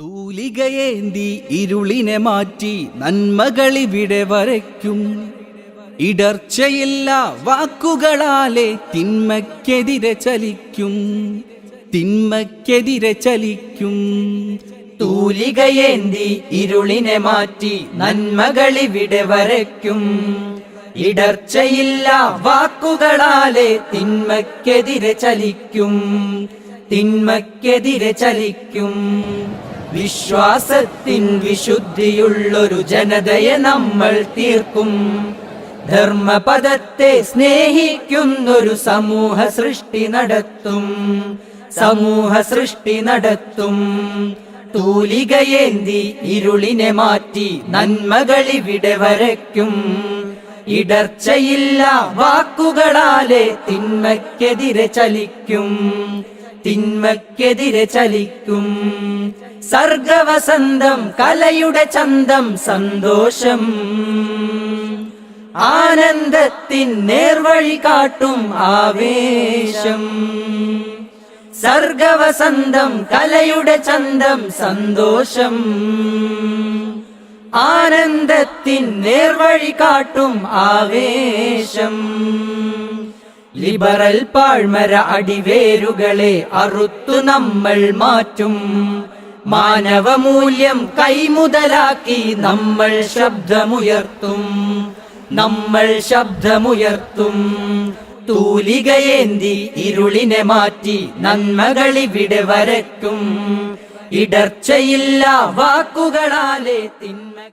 തൂലികയേന്തി ഇരുളിനെ മാറ്റി നന്മകളിവിടെ വരയ്ക്കും. ഇടർച്ചയില്ല വാക്കുകളാലെ തിന്മക്കെതിരെ ചലിക്കും. തിന്മക്കെതിരെ ചലിക്കും. തൂലികയേന്തി ഇരുളിനെ മാറ്റി നന്മകളിവിടെ വരയ്ക്കും. ഇടർച്ചയില്ല വാക്കുകളാലെ തിന്മക്കെതിരെ ചലിക്കും. തിന്മക്കെതിരെ ചലിക്കും. വിശ്വാസത്തിൻ വിശുദ്ധിയുള്ളൊരു ജനതയെ നമ്മൾ തീർക്കും. ധർമ്മപദത്തെ സ്നേഹിക്കുന്നൊരു സമൂഹ സൃഷ്ടി നടത്തും. സമൂഹ സൃഷ്ടി നടത്തും. തൂലികയേന്തി ഇരുളിനെ മാറ്റി നന്മകളിവിടെ വരയ്ക്കും. ഇടർച്ചയില്ല വാക്കുകളാലെ തിന്മയ്ക്കെതിരെ ചലിക്കും. തിന്മയ്ക്കെതിരെ ചലിക്കും. സർഗവസന്തം കലയുടെ ചന്തം സന്തോഷം. ആനന്ദത്തിൻ നേർവഴി കാട്ടും ആവേശം. സർഗവസന്തം കലയുടെ ചന്തം സന്തോഷം. ആനന്ദത്തിൻ നേർവഴി കാട്ടും ആവേശം. ലിബറൽ പാഴ്മര അടിവേരുകളെ അറുത്തു നമ്മൾ മാറ്റും. മാനവമൂല്യം കൈമുതലാക്കി നമ്മൾ ശബ്ദമുയർത്തും. നമ്മൾ ശബ്ദമുയർത്തും. തൂലികയേന്തി ഇരുളിനെ മാറ്റി നന്മകളിവിടെ വരയ്ക്കും. ഇടർച്ചയില്ല വാക്കുകളാലെ തിന്മ